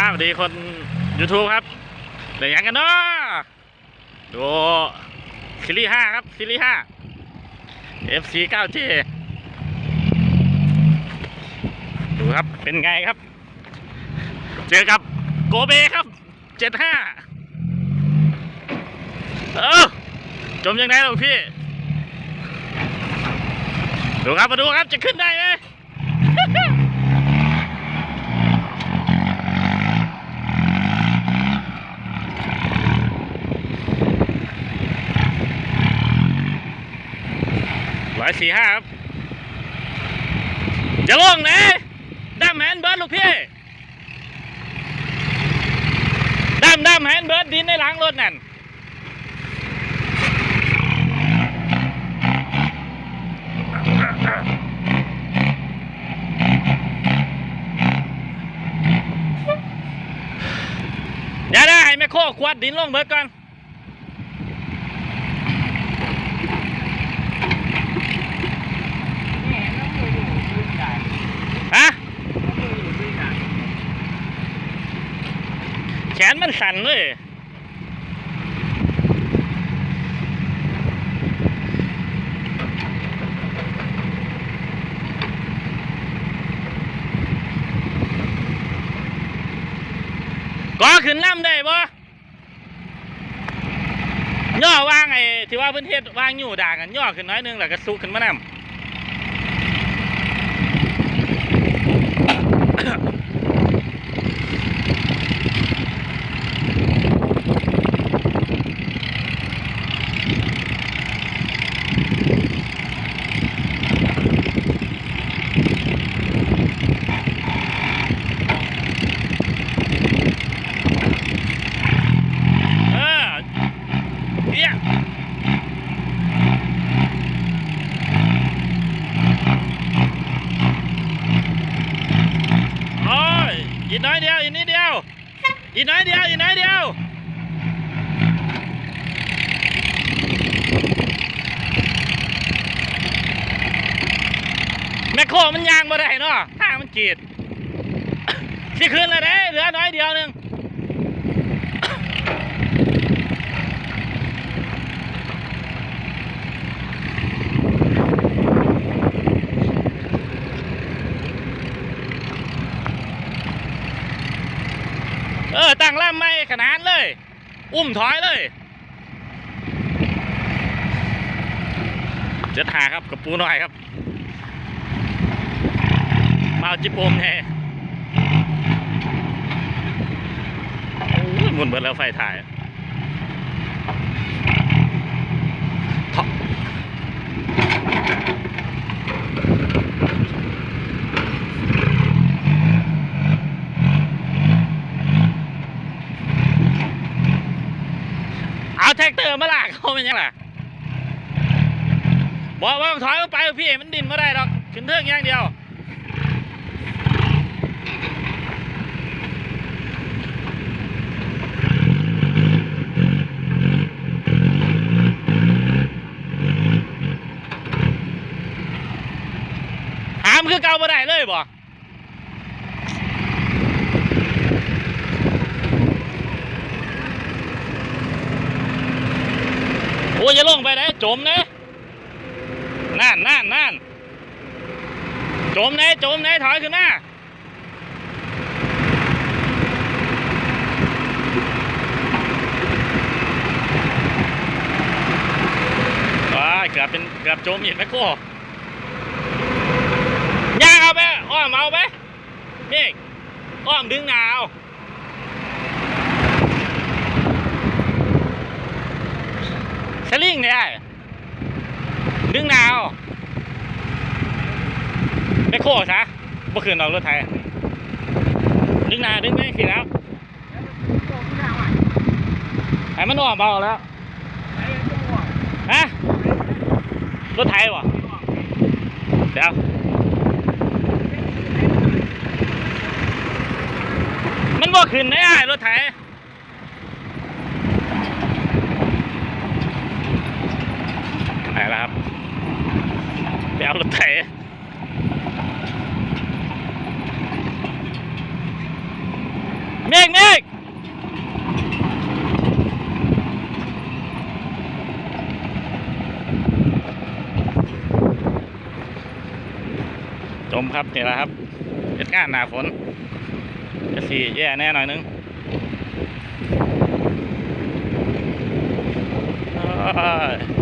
ครับสวัสดีคน YouTube ครับเดี๋ยวยังกันเนาะดูซีรีส์ห้าครับซีรีส์ห้า FC 9J ดูครับเป็นไงครับ เจอกับโกเบครับ75เออจมยังไงลูกพี่ ดูครับมาดูครับจะขึ้นได้ไหม ร้อย สี่ห้าครับจะลงไหนด้ามแฮนด์เบิร์ดลูกพี่ด้ามด้ามแฮนด์เบิร์ดดินในหลังรถนั่นเดี๋ยวได้ให้แม่โคขวดดินลงเบิร์ดก่อน ฮะ แขนมันสั่นเลยก็ขึ้นน้ำได้บ่ย่อว่างไอ้ที่ว่าเพื้นเทศว่างอยู่ด่างกันย่อขึ้นน้อยนึงแล้วก็สุขึ้นมานำ เออ เอี้ยโอ้ย อีกน้อยเดียว อีกนิดเดียว อีกน้อยเดียว อีกน้อยเดียวแม่โคมันยางมาได้เนาะทางมันกรีดสิคืนเลยเด้เหลือน้อยเดียวหนึง ออตั้งล่ามไม่ขนานเลย อุ้มถอยเลยเจะหาครับกับปูน้อยครับมาจิโปมแน่โอ้หมุนเบิดแล้วไฟถ่ายถอเอา แท็กเตอร์มาลากเขาเป็นยังไงบอกว่าถอยลงไปพี่มันดินไม่ได้หรอกขึ้นเทือกอย่างเดียวหามคือเก่าบ่ได้เลยบ่ โอ้ยอย่าลงไปได้จมนะนั่นนั่นนั่นจมนะจมนะถอยขึ้นหน้าว้ายเกือบเป็นเกือบจมอีกแม่โก้ย่างเอาไปอ้อมเอาไปนี่อ้อมดึงหนาว สลิงเนี่ย ดึงนาวไปโค้ซะบ่คืนออกรถไทย ดึงนาดึงไม่ขีดแล้วให้มันอ้อมเอาแล้ว ฮะ รถไทยวะเดี๋ยวมันบ่ขึ้นได้อ้รถไถไหนล่ะครับไปเอา รถไถเมฆเมฆจมครับนี่แหละครับเหตุการณ์หนาฝนจะสีแย่แน่หน่อยนึงอ้า